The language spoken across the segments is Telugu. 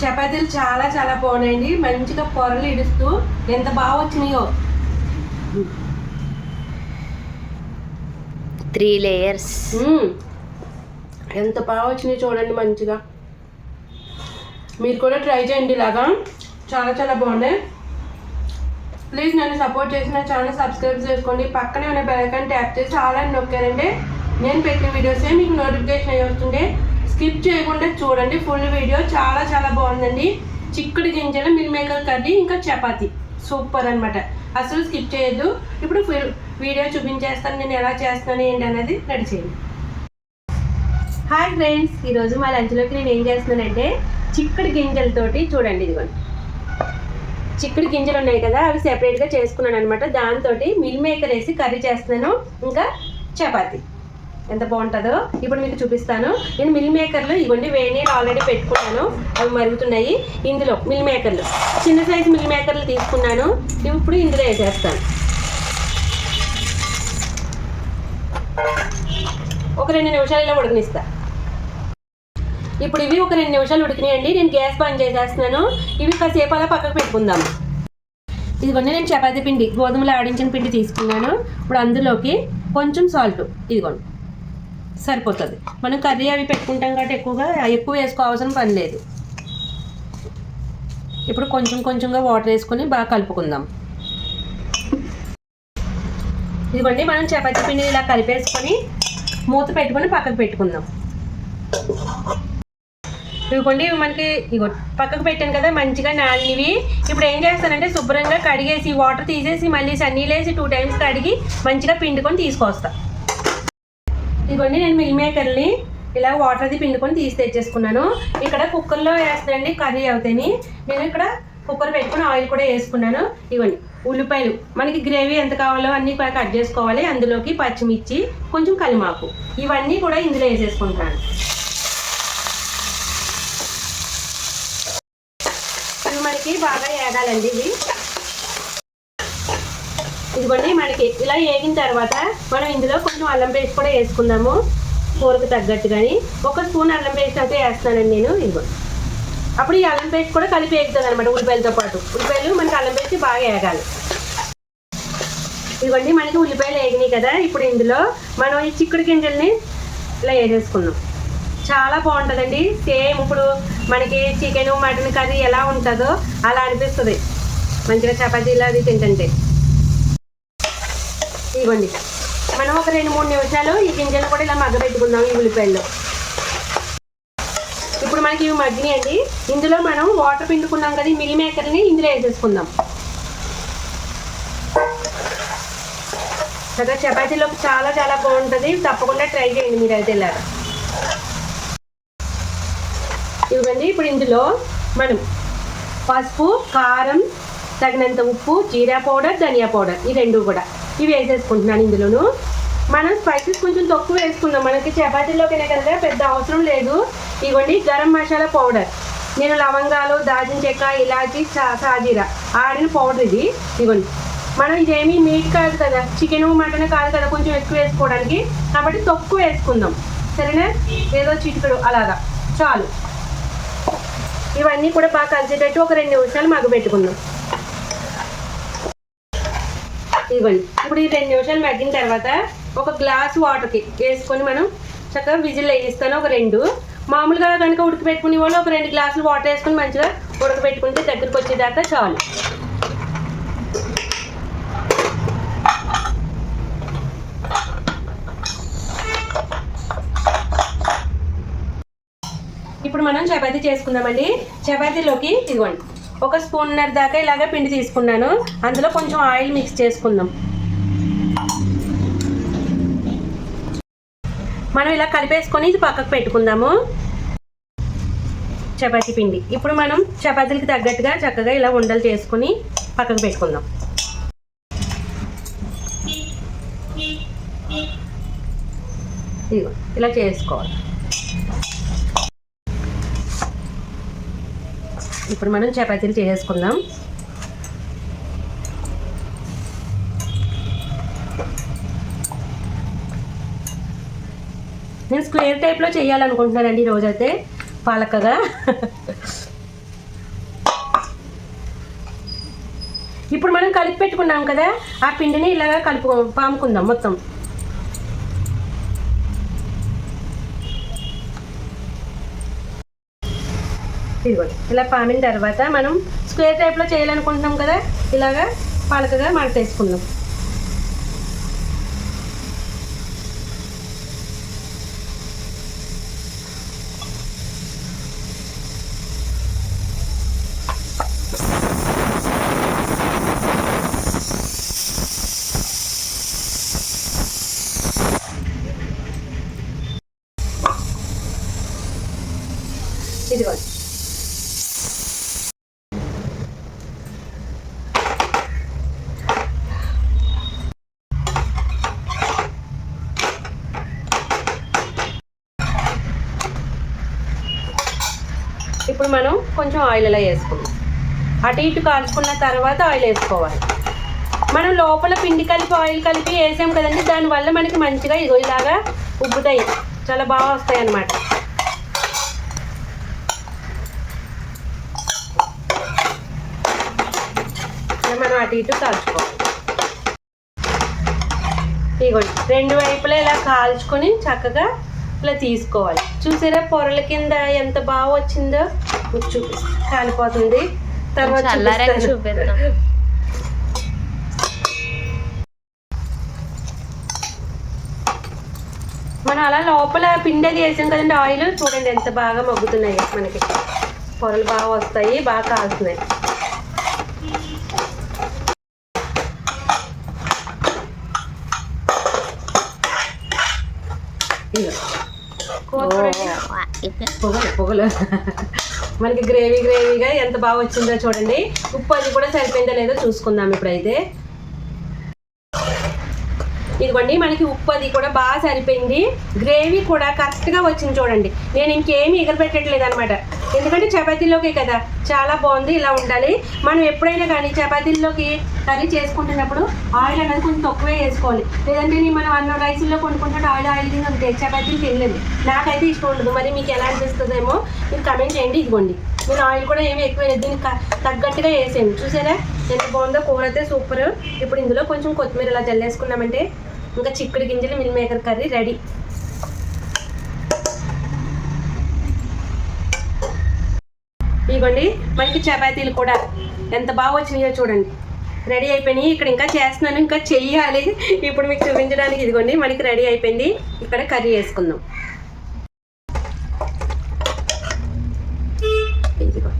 చపాతీలు చాలా చాలా బాగున్నాయండి. మంచిగా పొరలు ఇడుస్తూ ఎంత బాగా వచ్చినాయో. Three layers. ఎంత బాగా వచ్చినాయి చూడండి మంచిగా. మీరు కూడా ట్రై చేయండి ఇలాగా. చాలా చాలా బాగున్నాయి. ప్లీజ్ నన్ను సపోర్ట్ చేసిన ఛానల్ సబ్స్క్రైబ్ చేసుకోండి. పక్కనే ఉన్న బెల్ ఐకాన్ ట్యాప్ చేసి చాలా నొక్కారండి నేను పెట్టిన వీడియోసే మీకు నోటిఫికేషన్ అయ్యి వస్తుంది స్కిప్ చేయకుండా చూడండి. ఫుల్ వీడియో చాలా చాలా బాగుందండి. చిక్కుడు గింజలు మిల్మేకర్ కర్రీ ఇంకా చపాతీ. సూపర్ అన్నమాట. అసలు స్కిప్ చేయొద్దు. ఇప్పుడు ఫుల్ వీడియో చూపించేస్తాను. నేను ఎలా చేస్తున్నాను ఏంటి అనేది రెడీ చేయండి హాయ్ ఫ్రెండ్స్ ఈరోజు మా లంచ్లోకి నేను ఏం చేస్తున్నానంటే చిక్కుడు గింజలతోటి చూడండి ఇదిగోండి. చిక్కుడు గింజలు ఉన్నాయి కదా అవి సెపరేట్గా చేసుకున్నాను అనమాట దాంతో మిల్ మేకర్ వేసి కర్రీ చేస్తున్నాను. ఇంకా చపాతీ. ఎంత బాగుంటుందో ఇప్పుడు మీకు చూపిస్తాను. నేను మిల్ మేకర్లు ఇవన్నీ వేడి నీళ్ళు ఆల్రెడీ పెట్టుకున్నాను. అవి మరుగుతున్నాయి. ఇందులో మిల్ మేకర్లు చిన్న సైజు మిల్ మేకర్లు తీసుకున్నాను. ఇప్పుడు ఇందులో వేసేస్తాను. ఒక రెండు నిమిషాలు ఇలా ఉడకనిస్తా. ఇప్పుడు ఇవి ఒక రెండు నిమిషాలు ఉడికినాయండి. నేను గ్యాస్ బంద్ చేసేస్తున్నాను. ఇవి కాసేపు అలా పక్కకు పెట్టుకుందాం. ఇదిగోండి నేను చపాతీ పిండి గోధుమలు ఆడించిన పిండి తీసుకున్నాను. ఇప్పుడు అందులోకి కొంచెం సాల్ట్ ఇదిగోండి. సరిపోతుంది. మనం కర్రీ అవి పెట్టుకుంటాం కాబట్టి ఎక్కువగా ఎక్కువ వేసుకోవాల్సిన పని లేదు. ఇప్పుడు కొంచెం కొంచెంగా వాటర్ వేసుకొని బాగా కలుపుకుందాం. ఇదిగోండి మనం చపాతీ పిండి ఇలా కలిపేసుకొని మూత పెట్టుకొని పక్కకు పెట్టుకుందాం. ఇదిగోండి మనకి ఇగో పక్కకు పెట్టాను కదా మంచిగా నానివి ఇప్పుడు ఏం చేస్తానంటే శుభ్రంగా కడిగేసి వాటర్ తీసేసి మళ్ళీ సన్నీలేసి టూ టైమ్స్ కడిగి మంచిగా పిండుకొని తీసుకొస్తాను ఇదిగోండి నేను మిల్ మేకర్ని ఇలా వాటర్ది పిండుకొని తీసి తెచ్చేసుకున్నాను. ఇక్కడ కుక్కర్లో వేస్తానండి కర్రీ అవుతాయి నేను ఇక్కడ కుక్కర్ పెట్టుకొని ఆయిల్ కూడా వేసుకున్నాను. ఇవ్వండి ఉల్లిపాయలు. మనకి గ్రేవీ ఎంత కావాలో అన్నీ కూడా కట్ చేసుకోవాలి. అందులోకి పచ్చిమిర్చి కొంచెం కలిమాకు ఇవన్నీ కూడా ఇందులో వేసేసుకుంటాను ఇవి మనకి బాగా ఏగాలండి ఇవి. ఇదిగోండి మనకి ఇలా వేగిన తర్వాత మనం ఇందులో కొంచెం అల్లం పేస్ట్ కూడా వేసుకుందాము కూరకు తగ్గట్టు కానీ ఒక స్పూన్ అల్లం పేస్ట్ అయితే వేస్తానండి నేను ఇదిగోండి అప్పుడు ఈ అల్లం పేస్ట్ కూడా కలిపి వేగుతుంది అనమాట ఉల్లిపాయలతో పాటు. ఉల్లిపాయలు మనకి అల్లం పేస్ట్ బాగా వేగాలి. ఇదిగోండి మనకి ఉల్లిపాయలు వేగినాయి కదా ఇప్పుడు ఇందులో మనం ఈ చిక్కుడు గింజల్ని ఇలా వేసేసుకున్నాం చాలా బాగుంటుందండి. సేమ్ ఇప్పుడు మనకి చికెన్ మటన్ కర్రీ ఎలా ఉంటుందో అలా అనిపిస్తుంది. మంచిగా చపాతీలు అది తింటుంటే. ఇవ్వండి. మనం ఒక రెండు మూడు నిమిషాలు ఈ గింజలు కూడా ఇలా మగ్గబెట్టుకుందాం ఈ ఉల్లిపాయల్లో. ఇప్పుడు మనకి ఇవి మగ్గినాయండి. ఇందులో మనం వాటర్ పిండుకున్నాం కదా ఈ మిల్ మేకర్ని ఇందులో వేసేసుకుందాం. కదా చపాతీలోకి చాలా చాలా బాగుంటుంది. తప్పకుండా ట్రై చేయండి మీరు అయితే ఇలాగా ఇవ్వండి. ఇప్పుడు ఇందులో మనం పసుపు కారం తగినంత ఉప్పు జీరా పౌడర్ ధనియా పౌడర్ ఈ రెండు కూడా. ఇవి వేసేసుకుంటున్నాను ఇందులోను. మనం స్పైసెస్ కొంచెం తక్కువ వేసుకుందాం. మనకి చపాతీలోకి కదా పెద్ద అవసరం లేదు. ఇవ్వండి గరం మసాలా పౌడర్. నేను లవంగాలు దాల్చిన చెక్క ఇలాచి సా సాజీరా ఆడిన పౌడర్ ఇది. ఇవ్వండి మనం ఇదేమీ మీట్ కాదు కదా. చికెన్ మటన్ కాదు కదా కొంచెం ఎక్కువ వేసుకోవడానికి. కాబట్టి తక్కువ వేసుకుందాం. సరేనా? ఏదో చిటికడు అలాగా. చాలు. ఇవన్నీ కూడా బాగా కలిసేటట్టు ఒక రెండు నిమిషాలు మగ్గబెట్టుకుందాం. ఇవ్వండి. ఇప్పుడు ఈ రెండు నిమిషాలు మగ్గిన తర్వాత ఒక గ్లాస్ వాటర్కి వేసుకొని మనం చక్కగా విజిల్ వేయిస్తాను ఒక రెండు. మామూలుగా కనుక ఉడకబెట్టుకునే వాళ్ళు ఒక రెండు గ్లాసులు వాటర్ వేసుకొని మంచిగా ఉడకబెట్టుకుంటే దగ్గరికి వచ్చేదాకా చాలు. ఇప్పుడు మనం చపాతీ చేసుకుందామండి. చపాతీలోకి ఇదిగోండి. ఒక స్పూన్నర దాకా ఇలాగ పిండి తీసుకున్నాను. అందులో కొంచెం ఆయిల్ మిక్స్ చేసుకుందాం. మనం ఇలా కలిపేసుకొని ఇది పక్కకు పెట్టుకుందాము. చపాతీ పిండి. ఇప్పుడు మనం చపాతీలకు తగ్గట్టుగా చక్కగా ఇలా ఉండలు చేసుకొని పక్కకు పెట్టుకుందాం. ఇదిగో ఇలా చేసుకోవాలి. ఇప్పుడు మనం చపాతీలు చేసేసుకుందాం. నేను స్క్వేర్ టైప్లో చేయాలనుకుంటున్నానండి ఈరోజైతే పాలకగా. ఇప్పుడు మనం కలిపి పెట్టుకున్నాం కదా ఆ పిండిని ఇలాగా కలుపు పాముకుందాం మొత్తం. ఇదిగోండి ఇలా పామిన తర్వాత మనం స్క్వేర్ టైప్లో చేయాలనుకుంటున్నాం కదా ఇలాగా పలకగా మడతేసుకుందాం ఇదిగోండి ఇప్పుడు మనం కొంచెం ఆయిల్ ఇలా వేసుకుందాం. అటు ఇటు కాల్చుకున్న తర్వాత ఆయిల్ వేసుకోవాలి. మనం లోపల పిండి కలిపి ఆయిల్ కలిపి వేసాం కదండి దానివల్ల మనకి మంచిగా ఇగో ఇలాగా ఉబ్బుతాయి. చాలా బాగా వస్తాయి అన్నమాట. మనం అటు ఇటు కాల్చుకోవాలి. ఇగోండి రెండు వైపులా ఇలా కాల్చుకొని చక్కగా ఇలా తీసుకోవాలి. చూసారా పొరల కింద ఎంత బాగా వచ్చిందో? చూపిస్తా. కాలిపోతుంది. తర్వాత చూపిస్తాను. మనం అలా లోపల పిండి అది వేసాం కదండి ఆయిల్ చూడండి ఎంత బాగా మగ్గుతున్నాయి మనకి. పొరలు బాగా వస్తాయి బాగా కాలుతున్నాయి. పొగలు పొగలు. మనకి గ్రేవీ గ్రేవీగా ఎంత బాగా వచ్చిందో చూడండి. ఉప్పు అది కూడా సరిపోయిందో లేదో చూసుకుందాం ఇప్పుడైతే. ఇదిగోండి మనకి ఉప్పు అది కూడా బాగా సరిపోయింది. గ్రేవీ కూడా కరెక్ట్గా వచ్చింది చూడండి. నేను ఇంకేమీ ఎగరబెట్టట్లేదు అనమాట ఎందుకంటే చపాతీలోకే కదా. చాలా బాగుంది ఇలా ఉండాలి. మనం ఎప్పుడైనా కానీ చపాతీల్లోకి కర్రీ చేసుకుంటున్నప్పుడు ఆయిల్ అనేది కొంచెం తక్కువే వేసుకోవాలి. లేదంటే నేను మనం అన్న రైస్లో కొనుక్కుంటే ఆయిల్ ఆయిల్ కింద ఉంటాయి చపాతీలు తినలేదు నాకైతే ఇష్టం ఉండదు. మరి మీకు ఎలా అనిపిస్తుందేమో మీరు కమెంట్ చేయండి. ఇదిగోండి మీరు ఆయిల్ కూడా ఏమి ఎక్కువ వేయలేదు. దీనికి క- తగ్గట్టుగా వేసేయండి. చూసారా? ఎంత బాగుందో కూర అయితే సూపర్. ఇప్పుడు ఇందులో కొంచెం కొత్తిమీర ఇలా జల్లేసుకున్నామంటే ఇంకా చిక్కుడు గింజలు మిల్ మేకర్ కర్రీ రెడీ. ఇదిగోండి మనకి చపాతీలు కూడా ఎంత బాగా వచ్చినాయో చూడండి. రెడీ అయిపోయినాయి. ఇక్కడ ఇంకా చేస్తున్నాను ఇంకా చెయ్యాలి. ఇప్పుడు మీకు చూపించడానికి ఇదిగోండి మనకి రెడీ అయిపోయింది. ఇక్కడ కర్రీ వేసుకుందాం ఇదిగో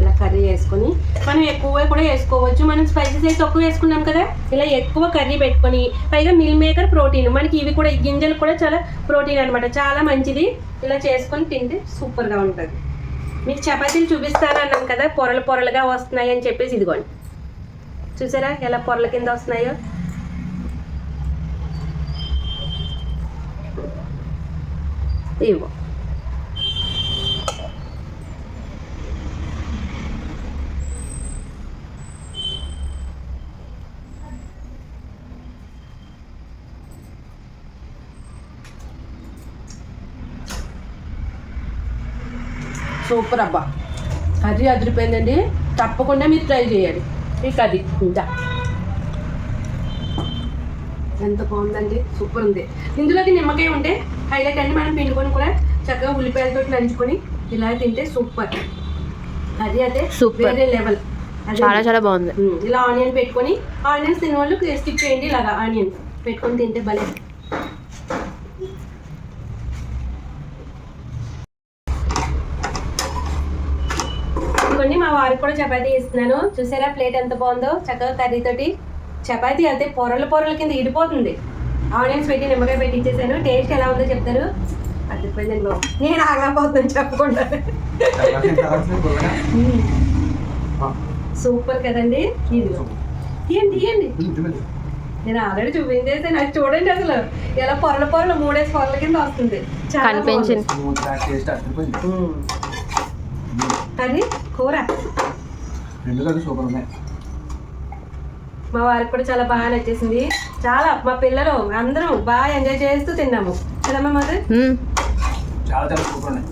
ఇలా కర్రీ వేసుకొని మనం ఎక్కువ కూడా వేసుకోవచ్చు. మనం స్పైసెస్ అయితే తక్కువ వేసుకున్నాం కదా? ఇలా ఎక్కువ కర్రీ పెట్టుకొని పైగా మిల్ మేకర్ ప్రోటీన్ మనకి ఇవి కూడా ఈ గింజలు కూడా చాలా ప్రోటీన్ అన్నమాట. చాలా మంచిది. ఇలా చేసుకొని తింటే సూపర్గా ఉంటుంది. మీకు చపాతీలు చూపిస్తాను అన్నాం కదా పొరలు పొరలుగా వస్తున్నాయి అని చెప్పేసి ఇదిగోండి. చూసారా ఎలా పొరల కింద వస్తున్నాయో? ఇవ్వు. సూపర్ అబ్బా. కర్రీ అదిరిపోయిందండి. తప్పకుండా మీరు ట్రై చేయాలి. ఈ కర్రీ. ఇంకా. ఎంత బాగుందండి. సూపర్ ఉంది. ఇందులోకి నిమ్మకాయ ఉంటే హైలైట్ అండి. మనం పిండుకొని కూడా చక్కగా ఉల్లిపాయలతో నంచుకొని ఇలా తింటే సూపర్. కర్రీ అయితే. వేరే లెవెల్. చాలా చాలా బాగుంది. ఇలా ఆనియన్ పెట్టుకొని ఆనియన్స్ తినే వాళ్ళు స్కిప్ చేయండి. ఇలాగా ఆనియన్ పెట్టుకొని తింటే భలే ఇదిగోండి మా వారికి కూడా చపాతీ ఇస్తున్నాను. చూసారా ప్లేట్ ఎంత బాగుందో చక్కగా కర్రీ తోటి చపాతీ అయితే పొరల పొరల కింద ఇడిపోతుంది. ఆనియన్స్ పెట్టి నిమ్మకాయ పెట్టి ఇచ్చేసాను. టేస్ట్ ఎలా ఉందో చెప్తారు. అదిరిపోయిందండి బాబు నేను ఆగలేకపోతున్నాను చెప్పకుండా. సూపర్ కదండి. ఇది తీయండి తీయండి. నేను ఆల్రెడీ చూపించేసాను. అది చూడండి అసలు. ఎలా పొరల పొరలు మూడేసి పొరల కింద వస్తుంది. కనిపించింది. కర్రీ కూర. రెండు కలిసి సూపర్ ఉన్నాయి. మా వారికి కూడా చాలా బాగా నచ్చేసింది. చాలా మా పిల్లలు అందరం బాగా ఎంజాయ్ చేస్తూ తిన్నాము. కదమ్మా. చాలా చాలా సూపర్ ఉన్నాయి.